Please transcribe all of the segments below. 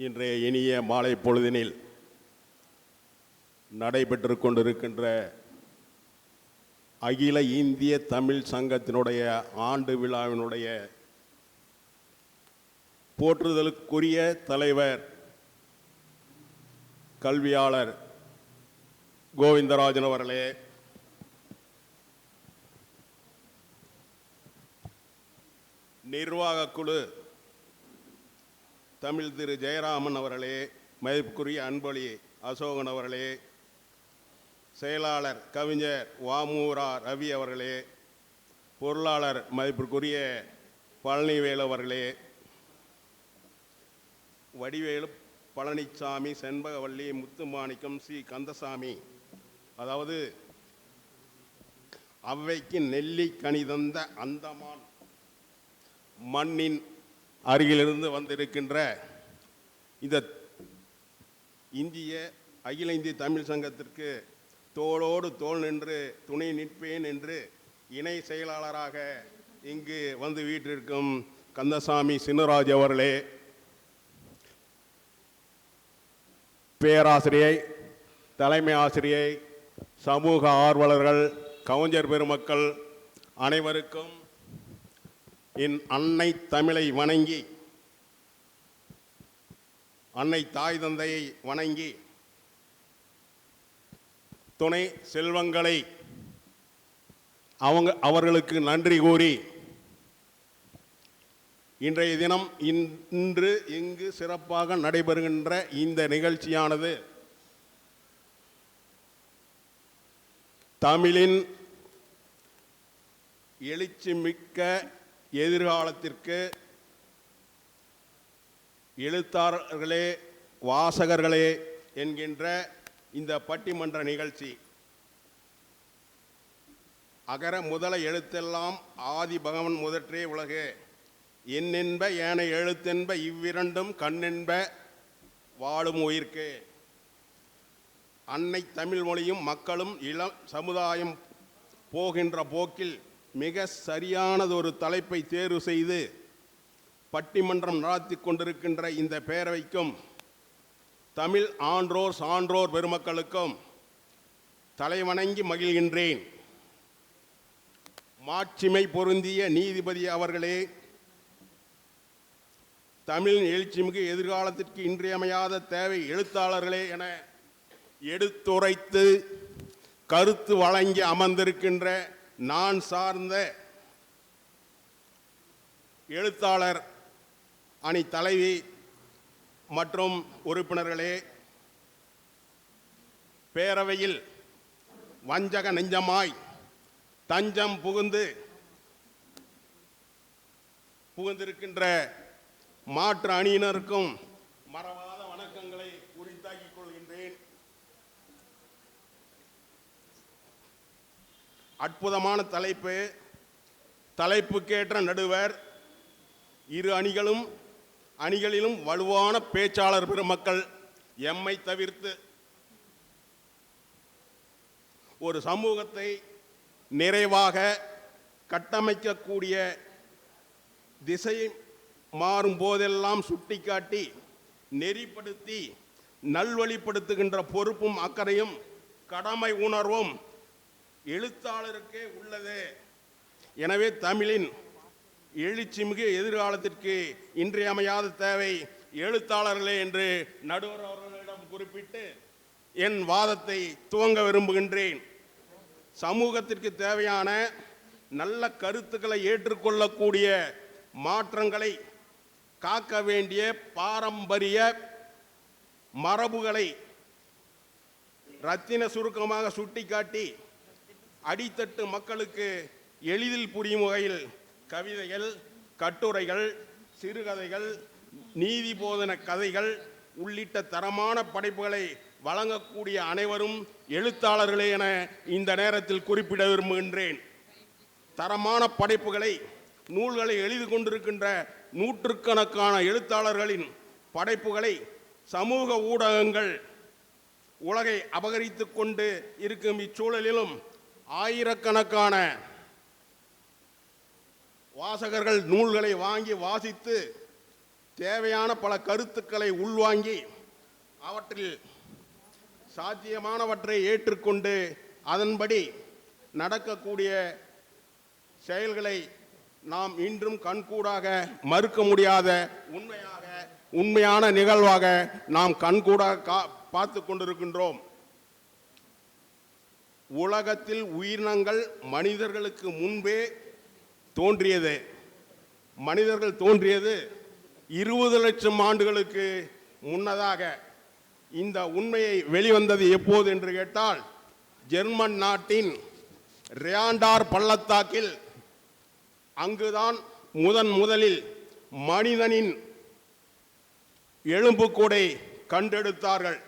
இன்றைய இனிய மாலை பொழுதினில் நடைபெற்று கொண்டிருக்கின்ற அகில இந்திய தமிழ் சங்கத்தினுடைய ஆண்டு விழாவினுடைய போற்றுதலுக்குரிய தலைவர் கல்வியாளர் கோவிந்தராஜன் அவர்களே நிர்வாகக் குழு தமிழ் திரு ஜெயராமன் அவர்களே மதிப்புக்குரிய அன்பொழி அசோகன் அவர்களே செயலாளர் கவிஞர் வாமூரா ரவி அவர்களே பொருளாளர் மதிப்பிற்குரிய பழனிவேல் அவர்களே வடிவேலு பழனிசாமி செண்பகவல்லி முத்துமாணிக்கம் சி. கந்தசாமி. அதாவது அவ்வைக்கு நெல்லி கணிதந்த அந்தமான் மண்ணின் அருகிலிருந்து வந்திருக்கின்ற இந்த இந்திய அகில இந்திய தமிழ் சங்கத்திற்கு தோளோடு தோல் நின்று துணை நிற்பேன் என்று இணை செயலாளராக இங்கு வந்து வீட்டிற்கும் கந்தசாமி சின்னராஜ் அவர்களே பேராசிரியை தலைமை ஆசிரியை சமூக ஆர்வலர்கள் கவுஞ்சர் பெருமக்கள் அனைவருக்கும் என் அன்னை தமிழை வணங்கி அன்னை தாய் தந்தையை வணங்கி துணை செல்வங்களை அவங்க அவர்களுக்கு நன்றி கூறி இன்றைய தினம் இன்று இங்கு சிறப்பாக நடைபெறுகின்ற இந்த நிகழ்ச்சியானது தமிழின் எழுச்சிமிக்க எதிர்காலத்திற்கு எழுத்தாளர்களே வாசகர்களே என்கின்ற இந்த பட்டிமன்ற நிகழ்ச்சி. அகர முதல எழுத்தெல்லாம் ஆதி பகவன் முதற்றே உலகு. என்னென்ப ஏன எழுத்தென்ப இவ்விரண்டும் கண்ணென்ப வாழும் உயிர்க்கு. அன்னை தமிழ் மொழியும் மக்களும் இளம் சமுதாயம் போகின்ற போக்கில் மிக சரியானதொரு தலைப்பை தேர்வு செய்து பட்டிமன்றம் நடத்தி கொண்டிருக்கின்ற இந்த பேரவைக்கும் தமிழ் ஆன்றோர் சான்றோர் பெருமக்களுக்கும் தலைவணங்கி மகிழ்கின்றேன். மாட்சிமை பொருந்திய நீதிபதி அவர்களே தமிழின் எழுச்சிமிகு எதிர்காலத்திற்கு இன்றியமையாத தேவை எழுத்தாளர்களே என எடுத்துரைத்து கருத்து வழங்கி அமர்ந்திருக்கின்ற நான் சார்ந்த எழுத்தாளர் அணி தலைவி மற்றும் உறுப்பினர்களே பேரவையில் வஞ்சக நெஞ்சமாய் தஞ்சம் புகுந்து புகுந்திருக்கின்ற மாற்று அணியினருக்கும் மறவாத அற்புதமான தலைப்பு. தலைப்புக்கேற்ற நடுவர் இரு அணிகளும் அணிகளிலும் வலுவான பேச்சாளர் பெருமக்கள் எம்மை தவிர்த்து. ஒரு சமூகத்தை நிறைவாக கட்டமைக்கக்கூடிய திசை மாறும் போதெல்லாம் சுட்டிக்காட்டி நெறிப்படுத்தி நல்வழிப்படுத்துகின்ற பொறுப்பும் அக்கறையும் கடமை உணர்வும் எழுத்தாளருக்கே உள்ளது. எனவே தமிழின் எழுச்சிமிகு எதிர்காலத்திற்கு இன்றியமையாத தேவை எழுத்தாளர்களே என்று நடுவர் அவர்களிடம் குறிப்பிட்டு என் வாதத்தை துவங்க விரும்புகின்றேன். சமூகத்திற்கு தேவையான நல்ல கருத்துக்களை ஏற்றுக்கொள்ளக்கூடிய மாற்றங்களை காக்க வேண்டிய பாரம்பரிய மரபுகளை ரத்தின சுருக்கமாக சுட்டிக்காட்டி அடித்தட்டு மக்களுக்கு எளிதில் புரியும் வகையில் கவிதைகள் கட்டுரைகள் சிறுகதைகள் நீதி போதன கதைகள் உள்ளிட்ட தரமான படைப்புகளை வழங்கக்கூடிய அனைவரும் எழுத்தாளர்களே என இந்த நேரத்தில் குறிப்பிட விரும்புகின்றேன். தரமான படைப்புகளை நூல்களை எழுதி கொண்டிருக்கின்ற நூற்றுக்கணக்கான எழுத்தாளர்களின் படைப்புகளை சமூக ஊடகங்கள் உலகை அபகரித்து கொண்டு இருக்கும் இச்சூழலிலும் ஆயிரக்கணக்கான வாசகர்கள் நூல்களை வாங்கி வாசித்து தேவையான பல கருத்துக்களை உள்வாங்கி அவற்றில் சாத்தியமானவற்றை ஏற்றுக்கொண்டு அதன்படி நடக்கக்கூடிய செயல்களை நாம் இன்றும் கண்கூடாக மறுக்க முடியாத உண்மையாக உண்மையான நிகழ்வாக நாம் கண்கூடாக கா பார்த்து கொண்டிருக்கின்றோம். உலகத்தில் உயிரினங்கள் மனிதர்களுக்கு முன்பே தோன்றியது. மனிதர்கள் தோன்றியது இருபது லட்சம் ஆண்டுகளுக்கு முன்னதாக. இந்த உண்மையை வெளிவந்தது எப்போது என்று கேட்டால் ஜெர்மன் நாட்டின் ரியாண்டார் பள்ளத்தாக்கில் அங்குதான் முதன் முதலில் மனிதனின் எலும்புக்கூடை கண்டெடுத்தார்கள்.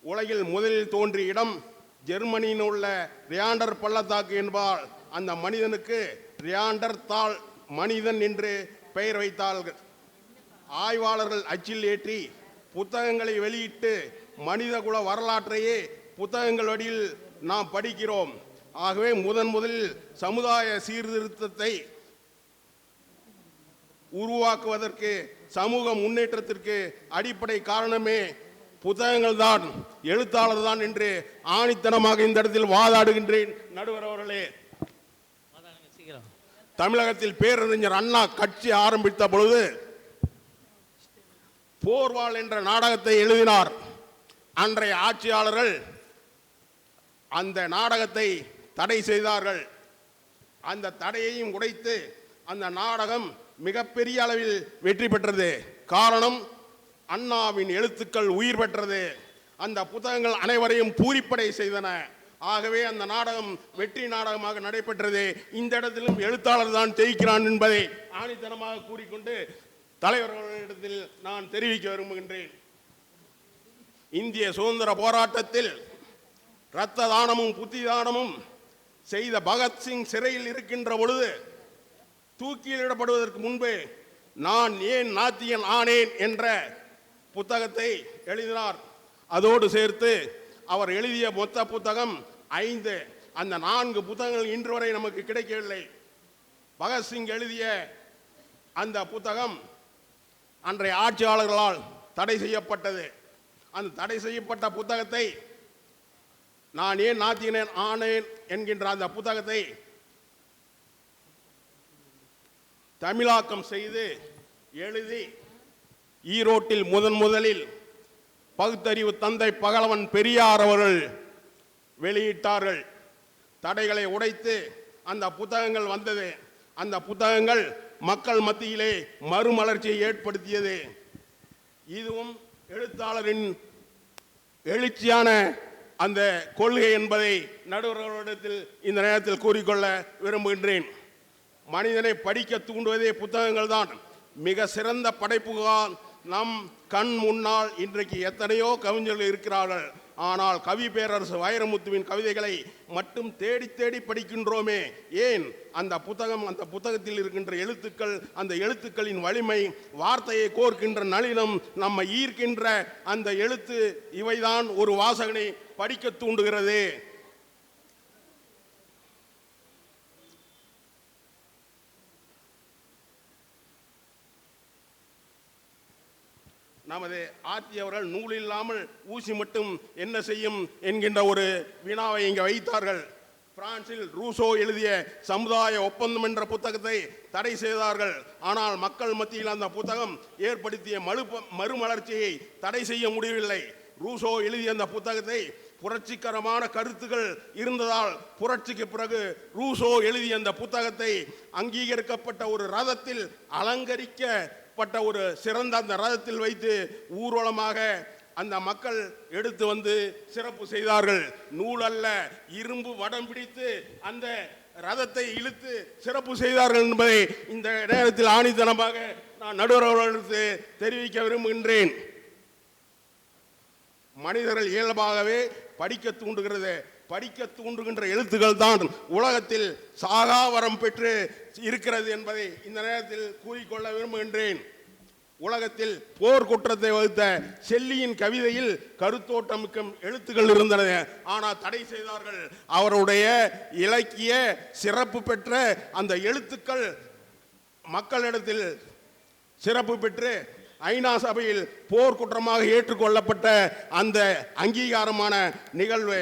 உலகில் முதலில் தோன்றிய இடம் ஜெர்மனியில் உள்ள ரியாண்டர் பள்ளத்தாக்கு என்பால் அந்த மனிதனுக்கு ரியாண்டர் தாள் மனிதன் என்று பெயர் வைத்தார்கள். ஆய்வாளர்கள் அச்சில் ஏற்றி புத்தகங்களை வெளியிட்டு மனிதகுல வரலாற்றையே புத்தகங்கள் வழியில் நாம் படிக்கிறோம். ஆகவே முதன் முதலில் சமுதாய சீர்திருத்தத்தை உருவாக்குவதற்கு சமூக முன்னேற்றத்திற்கு அடிப்படை காரணமே புத்தகங்கள் தான் எழுத்தாளர் தான் என்று ஆணித்தனமாக இந்த இடத்தில் வாதாடுகின்றேன். நடுவர் அவர்களே. தமிழகத்தில் பேரறிஞர் அண்ணா கட்சி ஆரம்பித்த பொழுது போர்வாள் என்ற நாடகத்தை எழுதினார். அன்றைய ஆட்சியாளர்கள் அந்த நாடகத்தை தடை செய்தார்கள். அந்த தடையையும் உடைத்து அந்த நாடகம் மிகப்பெரிய அளவில் வெற்றி பெற்றது. காரணம் அண்ணாவின் எழுத்துக்கள் உயிர் பெற்றது. அந்த புத்தகங்கள் அனைவரையும் பூரிப்படை செய்தன. ஆகவே அந்த நாடகம் வெற்றி நாடகமாக நடைபெற்றது. இந்த இடத்திலும் எழுத்தாளர் தான் ஜெயிக்கிறான் என்பதை ஆணித்தனமாக கூறிக்கொண்டு தலைவர்களிடத்தில் நான் தெரிவிக்க விரும்புகின்றேன். இந்திய சுதந்திர போராட்டத்தில் இரத்த தானமும் புத்தி தானமும் செய்த பகத்சிங் சிறையில் இருக்கின்ற பொழுது தூக்கிலிடப்படுவதற்கு முன்பு நான் ஏன் நாத்தியன் ஆனேன் என்ற புத்தகத்தை எழுதினார். அதோடு சேர்த்து அவர் எழுதிய மொத்த புத்தகம் ஐந்து. அந்த நான்கு புத்தகங்கள் இன்று வரை நமக்கு கிடைக்கவில்லை. பகத்சிங் எழுதிய அந்த புத்தகம் அன்றைய ஆட்சியாளர்களால் தடை செய்யப்பட்டது. அந்த தடை செய்யப்பட்ட புத்தகத்தை நான் ஏன் நாத்தினேன் ஆனேன் என்கின்ற அந்த புத்தகத்தை தமிழாக்கம் செய்து எழுதி ஈரோட்டில் முதன் முதலில் பகுத்தறிவு தந்தை பகலவன் பெரியார் அவர்கள் வெளியிட்டார்கள். தடைகளை உடைத்து அந்த புத்தகங்கள் வந்தது. அந்த புத்தகங்கள் மக்கள் மத்தியிலே மறுமலர்ச்சியை ஏற்படுத்தியது. இதுவும் எழுத்தாளரின் எழுச்சியான அந்த கொள்கை என்பதை நடுவர்களிடத்தில் இந்த நேரத்தில் கூறிக்கொள்ள விரும்புகின்றேன். மனிதனை படிக்க தூண்டுவதே புத்தகங்கள் தான் மிக சிறந்த படைப்புகள் நம் கண் முன்னால் இன்றைக்கு எத்தனையோ கவிஞர்கள் இருக்கிறார்கள். ஆனால் கவி பேரரசு வைரமுத்துவின் கவிதைகளை மட்டும் தேடி தேடி படிக்கின்றோமே. ஏன்? அந்த புத்தகம் அந்த புத்தகத்தில் இருக்கின்ற எழுத்துக்கள் அந்த எழுத்துக்களின் வலிமை வார்த்தையை கோர்க்கின்ற நளினம் நம்மை ஈர்க்கின்ற அந்த எழுத்து இவைதான் ஒரு வாசகனை படிக்க தூண்டுகிறது. நமது ஆத்தியவர்கள் நூல் இல்லாமல் ஊசி மட்டும் என்ன செய்யும் என்கின்ற ஒரு வினாவை இங்கே வைத்தார்கள். பிரான்சில் ரூசோ எழுதிய சமுதாய ஒப்பந்தம் என்ற புத்தகத்தை தடை செய்தார்கள். ஆனால் மக்கள் மத்தியில் அந்த புத்தகம் ஏற்படுத்திய மறு மறுமலர்ச்சியை தடை செய்ய முடியவில்லை. ரூசோ எழுதிய அந்த புத்தகத்தை புரட்சிகரமான கருத்துக்கள் இருந்ததால் புரட்சிக்கு பிறகு ரூசோ எழுதிய அந்த புத்தகத்தை அங்கீகரிக்கப்பட்ட ஒரு ரதத்தில் அலங்கரிக்க பட்ட ஒரு சிறந்த அந்த ரதத்தில் வைத்து ஊர்வலமாக அந்த மக்கள் எடுத்து வந்து சிறப்பு செய்தார்கள். நூல் அல்ல இரும்பு வடம் பிடித்து அந்த ரதத்தை இழுத்து சிறப்பு செய்தார்கள் என்பதை இந்த நேரத்தில் ஆணித்தனமாக நான் நடுவர் அவர்களுக்கு தெரிவிக்க விரும்புகின்றேன். மனிதர்கள் இயல்பாகவே படிக்க தூண்டுகிறது. படிக்க தூண்டுகின்ற எழுத்துக்கள் தான் உலகத்தில் சாகாவரம் பெற்று இருக்கிறது என்பதை இந்த நேரத்தில் கூறிக்கொள்ள விரும்புகின்றேன். உலகத்தில் போர்க்குற்றத்தை வகுத்த செல்லியின் கவிதையில் கருத்தோட்டமிக்கும் எழுத்துக்கள் இருந்தன. ஆனால் தடை செய்தார்கள். அவருடைய இலக்கிய சிறப்பு பெற்ற அந்த எழுத்துக்கள் மக்களிடத்தில் சிறப்பு பெற்று ஐநா சபையில் போர்க்குற்றமாக ஏற்றுக்கொள்ளப்பட்ட அந்த அங்கீகாரமான நிகழ்வு